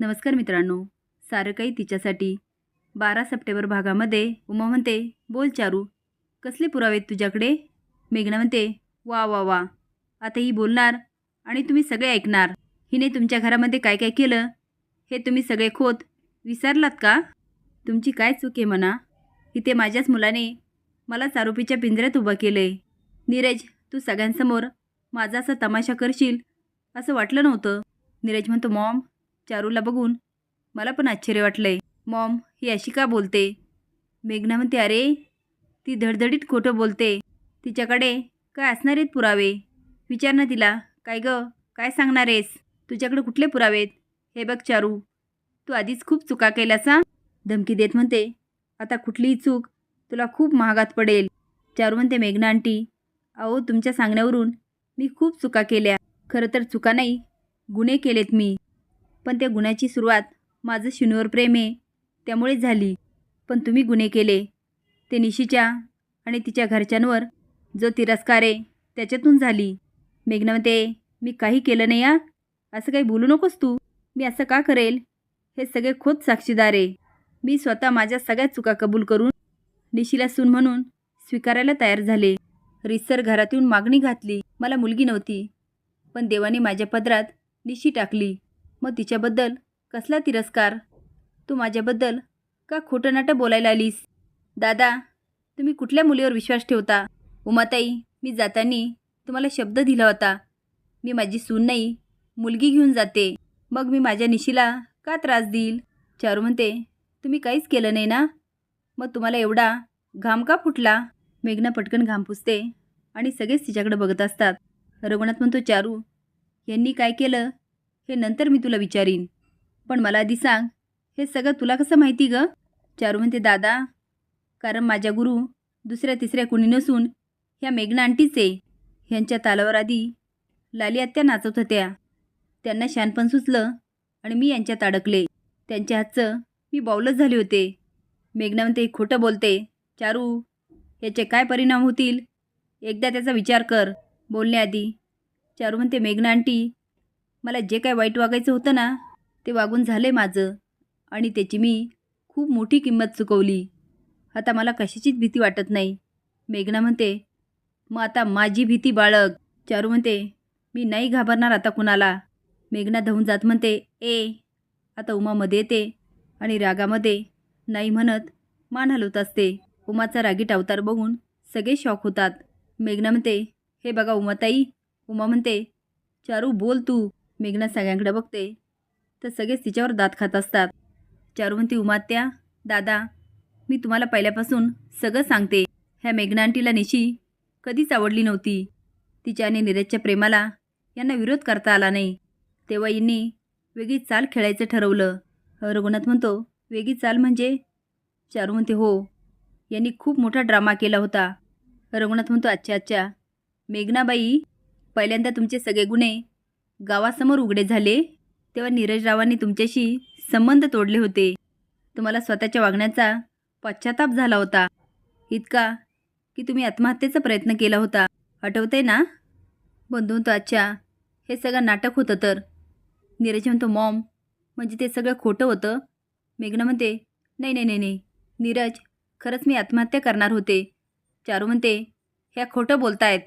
नमस्कार मित्रांनो. सारं काही तिच्यासाठी. बारा सप्टेंबर भागामध्ये उमा म्हणते बोल चारू कसले पुरावे आहेत तुझ्याकडे? मेघना म्हणते वा वा वा. आता ही बोलणार आणि तुम्ही सगळे ऐकणार. हिने तुमच्या घरामध्ये काय काय केलं? हे तुम्ही सगळे खोत विसरलात का? तुमची काय चूक आहे म्हणा इथे माझ्याच मुलाने मला चारोपीच्या पिंजऱ्यात उभं केलं आहे नीरज तू सगळ्यांसमोर माझा असा तमाशा करशील असं वाटलं नव्हतं. नीरज म्हणतो मॉम चारूला बघून. मला पण आश्चर्य वाटलंय. मॉम ही अशी का बोलते? मेघना म्हणते अरे ती धडधडीत खोटं बोलते. तिच्याकडे काय असणार आहेत पुरावे? विचार ना तिला. काय ग? काय सांगणार आहेस? तुझ्याकडे कुठले पुरावेत हे बघ चारू. तू आधीच खूप चुका केल्यास धमकी देत म्हणते आता कुठलीही चूक तुला खूप महागात पडेल. चारू म्हणते मेघना आंटी अहो तुमच्या सांगण्यावरून मी खूप चुका केल्या. खरं तर चुका नाही गुन्हे केलेत मी. पण त्या गुन्ह्याची सुरुवात माझं शिनूवर प्रेम आहे. त्यामुळेच झाली. पण तुम्ही गुन्हे केले. ते निशीच्या आणि तिच्या घरच्यांवर जो तिरस्कार आहे त्याच्यातून झाली. मेघना म्हणते मी काही केलं नाही या असं काही बोलू नकोस तू. मी असं का करेल? हे सगळे खोत साक्षीदार आहे. मी स्वतः माझ्या सगळ्या चुका कबूल करून निशीला सून म्हणून स्वीकारायला तयार झाले. रिसर घरातून मागणी घातली. मला मुलगी नव्हती. पण देवाने माझ्या पदरात निशी टाकली. मग तिच्याबद्दल कसला तिरस्कार? तू माझ्याबद्दल का खोटं नाटं बोलायला आलीस? दादा तुम्ही कुठल्या मुलीवर विश्वास ठेवता? उमाताई मी जातानी तुम्हाला शब्द दिला होता. मी माझी सून नाही मुलगी घेऊन जाते. मग मी माझ्या निशीला का त्रास देईल? चारू म्हणते तुम्ही काहीच केलं नाही ना? मग तुम्हाला एवढा घाम का फुटला? मेघना पटकन घाम पुसते आणि सगळेच तिच्याकडे बघत असतात. रघुनाथ म्हणतो चारू यांनी काय केलं? हे नंतर मी तुला विचारीन. पण मला आधी सांग हे सगळं तुला कसं माहिती ग? चारू म्हणते दादा कारण माझ्या गुरु दुसऱ्या तिसऱ्या कुणी नसून ह्या मेघना आंटीच आहे. ह्यांच्या तालावर आधी लाली आत्या नाचत होत्या. त्यांना शानपण सुचलं आणि मी यांच्यात अडकले. त्यांच्या हातचं मी बावलच झाले होते. मेघना म्हणते खोटं बोलते. चारू याचे काय परिणाम होतील? एकदा त्याचा विचार कर बोलण्याआधी. चारू म्हणते मेघना आंटी मला जे काय वाईट वागायचं होतं ना ते वागून झाले माझं. आणि त्याची मी खूप मोठी किंमत चुकवली. आता मला कशाचीच भीती वाटत नाही. मेघना म्हणते मग आता माझी भीती बाळग चारू म्हणते मी नाही घाबरणार आता कुणाला. मेघना धावून जात म्हणते ए आता उमामध्ये येते आणि रागामध्ये नाही म्हणत मान हलवत असते. उमाचा रागीट अवतार बघून सगळे शॉक होतात. मेघना म्हणते हे बघा उमाताई. उमा म्हणते चारू बोल तू. मेघना सगळ्यांकडे बघते. तर सगळेच तिच्यावर दात खात असतात. चारुवंती उमात्या दादा मी तुम्हाला पहिल्यापासून सगळं सांगते. ह्या मेघना आंटीला निशी कधीच आवडली नव्हती. तिच्या आणि नीरजच्या प्रेमाला यांना विरोध करता आला नाही. तेव्हा यांनी वेगळी चाल खेळायचं ठरवलं. रघुनाथ म्हणतो वेगळी चाल म्हणजे? चारू म्हणते हो. यांनी खूप मोठा ड्रामा केला होता. रघुनाथ म्हणतो अच्छा अच्छा मेघनाबाई पहिल्यांदा तुमचे सगळे गुन्हे गावासमोर उघडे झाले तेव्हा नीरजरावांनी तुमच्याशी संबंध तोडले होते. तुम्हाला स्वतःच्या वागण्याचा पश्चाताप झाला होता. इतका की तुम्ही आत्महत्येचा प्रयत्न केला होता. आठवतंय ना? बंधुत्वाच्या अच्छा हे सगळं नाटक होतं तर. नीरज म्हणतो मॉम म्हणजे ते सगळं खोटं होतं? मेघना म्हणते नाही नाही नाही नाही. नीरज खरंच मी आत्महत्या करणार होते. चारू म्हणते ह्या खोटं बोलतायत.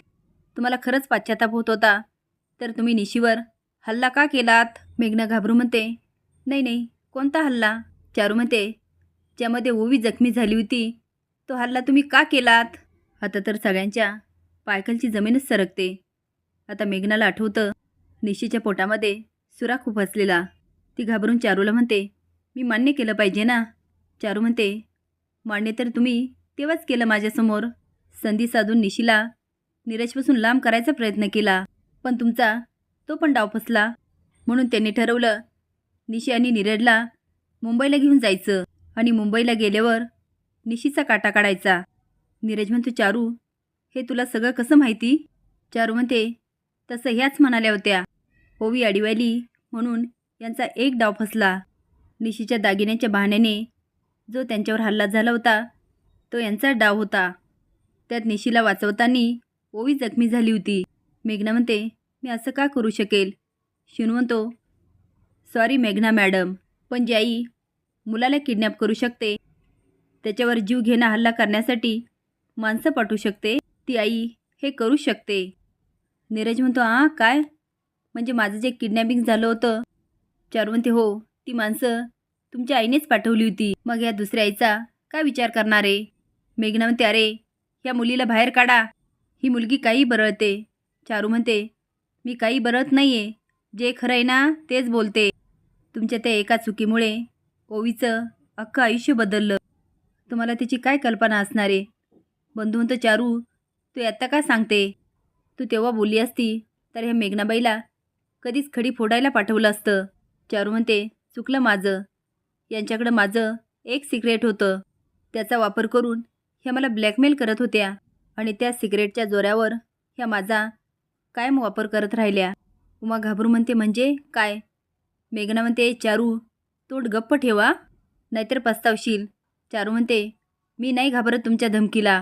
तुम्हाला खरंच पाश्चाताप होत होता. तर तुम्ही निशीवर हल्ला का केलात? मेघना घाबरू म्हणते. नाही नाही. कोणता हल्ला? चारू म्हणते. ज्यामध्ये ओवी जखमी झाली होती. तो हल्ला तुम्ही का केलात? आता तर सगळ्यांच्या पायखलची जमीनच सरकते. आता मेघनाला आठवतं निशीच्या पोटामध्ये सुरा खूप असलेला ती घाबरून चारूला म्हणते मी मान्य केलं पाहिजे ना? चारू म्हणते मान्य तर तुम्ही तेव्हाच केलं माझ्यासमोर. संधी साधून निशीला नीरजपासून लांब करायचा प्रयत्न केला. पण तुमचा तो पण डाव फसला. म्हणून त्यांनी ठरवलं निशी आणि नीरजला मुंबईला घेऊन जायचं आणि मुंबईला गेल्यावर निशीचा काटा काढायचा. नीरज म्हणतो चारू हे तुला सगळं कसं माहिती? चारू म्हणते तसं ह्याच म्हणाल्या होत्या. ओवी अडीवाली म्हणून यांचा एक डाव फसला. निशीच्या दागिन्याच्या बहाण्याने जो त्यांच्यावर हल्ला झाला होता तो यांचा डाव होता. त्यात निशीला वाचवताना ओवी जखमी झाली होती. मेघना म्हणते मी असं का करू शकेल? शिनू म्हणतो सॉरी मेघना मॅडम पण जी आई मुलाला किडनॅप करू शकते. त्याच्यावर जीव घेणा हल्ला करण्यासाठी माणसं पाठवू शकते. ती आई हे करू शकते. नीरज म्हणतो आ काय? म्हणजे माझं जे किडनॅपिंग झालं होतं. चारू म्हणते हो ती माणसं तुमच्या आईनेच पाठवली होती. मग या दुसऱ्या आईचा काय विचार करणार? आहे मेघना म्हणते अरे ह्या मुलीला बाहेर काढा. ही मुलगी काही बरळते. चारू म्हणते मी काही बरत नाही आहे जे खरं आहे ना तेच बोलते. तुमच्या त्या एका चुकीमुळे ओवीचं अख्खं आयुष्य बदललं. तुम्हाला तिची काय कल्पना असणार आहे? बंधू म्हणतो चारू तू आत्ता का सांगते? तू तेव्हा बोलली असती तर ह्या मेघनाबाईला कधीच खडी फोडायला पाठवलं असतं. चारू म्हणते चुकलं माझं. यांच्याकडं माझं एक सिक्रेट होतं. त्याचा वापर करून ह्या मला ब्लॅकमेल करत होत्या आणि त्या सिक्रेटच्या जोऱ्यावर ह्या माझा कायम वापर करत राहिल्या? उमा घाबरू म्हणते म्हणजे? काय? मेघना म्हणते चारू तोड गप्प ठेवा नाहीतर पस्तावशील. चारू म्हणते मी नाही घाबरत तुमच्या धमकीला.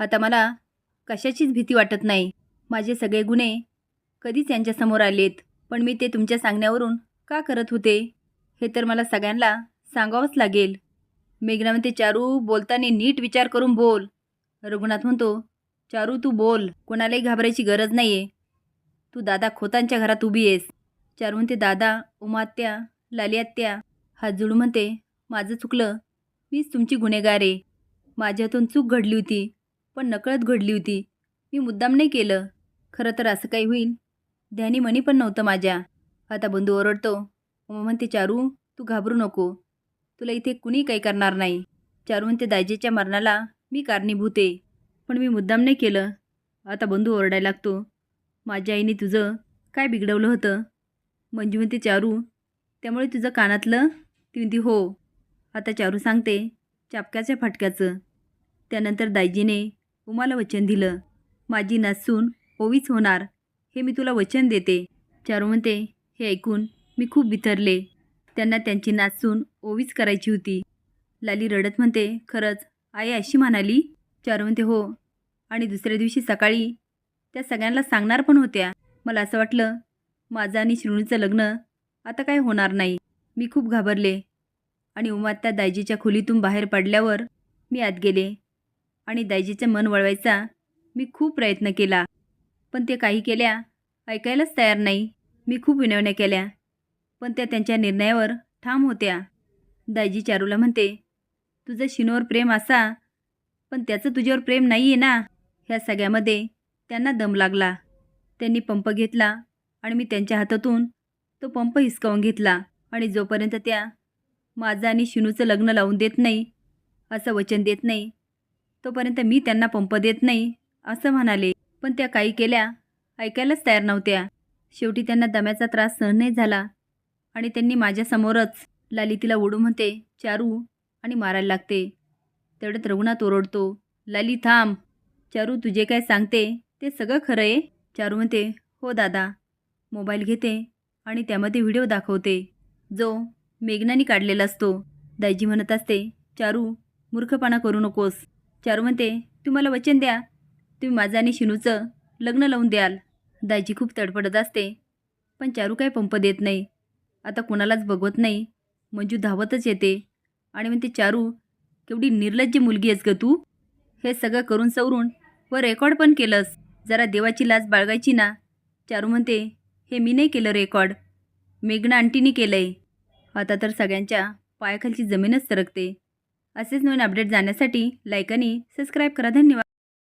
आता मला कशाचीच भीती वाटत नाही. माझे सगळे गुन्हे कधीच यांच्यासमोर आलेत पण मी ते तुमच्या सांगण्यावरून का करत होते? हे तर मला सगळ्यांना सांगावंच लागेल. मेघना म्हणते चारू बोलताना नीट विचार करून बोल. रघुनाथ म्हणतो चारू तू बोल. कोणालाही घाबरायची गरज नाही आहे तू दादा खोतांच्या घरात उभी आहेस. चारू म्हणते दादा उमात्या लालियात्या हात जोडून म्हणते माझं चुकलं. मीच तुमची गुन्हेगार आहे. माझ्या हातून चूक घडली होती पण नकळत घडली होती. मी मुद्दाम नाही केलं. खरं तर असं काही होईल. ध्यानी मनी पण नव्हतं माझ्या. आता बंधू ओरडतो. उमा म्हणते चारू तू घाबरू नको. तुला इथे कुणी काही करणार नाही. चारू म्हणते दाजेच्या मरणाला मी कारणीभूत आहे. पण मी मुद्दाम नाही केलं. आता बंधू ओरडायला लागतो. माझ्या आईने तुझं काय बिघडवलं होतं? मंजू म्हणते चारू त्यामुळे तुझं कानातलं ती म्हणती हो आता चारू सांगते चापक्याच्या फाटक्याचं. त्यानंतर दायजीने उमाला वचन दिलं. माझी नासून ओवीच होणार हे मी तुला वचन देते. चारू म्हणते हे ऐकून मी खूप बिथरले त्यांना त्यांची नाचून ओवीच करायची होती. लाली रडत म्हणते खरंच आई अशी म्हणाली चारू म्हणते हो. आणि दुसऱ्या दिवशी सकाळी त्या सगळ्यांना सांगणार पण होत्या. मला असं वाटलं माझं आणि श्रीणूचं लग्न आता काय होणार नाही. मी खूप घाबरले आणि उमात त्या दायजीच्या खोलीतून बाहेर पडल्यावर मी आत गेले आणि दायजीचं मन वळवायचा मी खूप प्रयत्न केला. पण ते काही केल्या ऐकायलाच तयार नाही. मी खूप विनवण्या केल्या पण त्या त्यांच्या निर्णयावर ठाम होत्या. दायजी चारूला म्हणते तुझं शिनोवर प्रेम असा पण त्याचं तुझ्यावर प्रेम नाही आहे ना? ह्या सगळ्यामध्ये त्यांना दम लागला. त्यांनी पंप घेतला आणि मी त्यांच्या हातातून तो पंप हिसकावून घेतला आणि जोपर्यंत त्या माझं आणि शिनूचं लग्न लावून देत नाही असं वचन देत नाही तोपर्यंत मी त्यांना पंप देत नाही असं म्हणाले. पण त्या काही केल्या ऐकायलाच तयार नव्हत्या. शेवटी त्यांना दम्याचा त्रास सहन नाही झाला आणि त्यांनी माझ्यासमोरच लालितीला ओढू म्हणते चारू आणि मारायला लागते. तेवढ्यात रघुनाथ ओरडतो लाली थांब. चारू तुझे काय सांगते? ते सगळं खरं आहे. चारू म्हणते हो दादा. मोबाईल घेते आणि त्यामध्ये व्हिडिओ दाखवते. जो मेघनाने काढलेला असतो. दाजी म्हणत असते चारू मूर्खपणा करू नकोस. चारू म्हणते तू मला वचन द्या. तुम्ही माझं आणि शिनूचं लग्न लावून द्याल. दाजी खूप तडफडत असते. पण चारू काय पंप देत नाही. आता कुणालाच बघवत नाही. मंजू धावतच येते. आणि म्हणते चारू केवढी निर्लज्ज मुलगी आहेस ग तू. हे सगळं करून सवरून व रेकॉर्ड पण केलंस. जरा देवाची लाज बाळगायची ना. चारू म्हणते हे मी नाही केलं रेकॉर्ड मेघना आंटीनी केलं आहे आता तर सगळ्यांच्या पायाखालची जमीनच सरकते. असेच नवीन अपडेट जाण्यासाठी लाईक आणि सबस्क्राईब करा. धन्यवाद.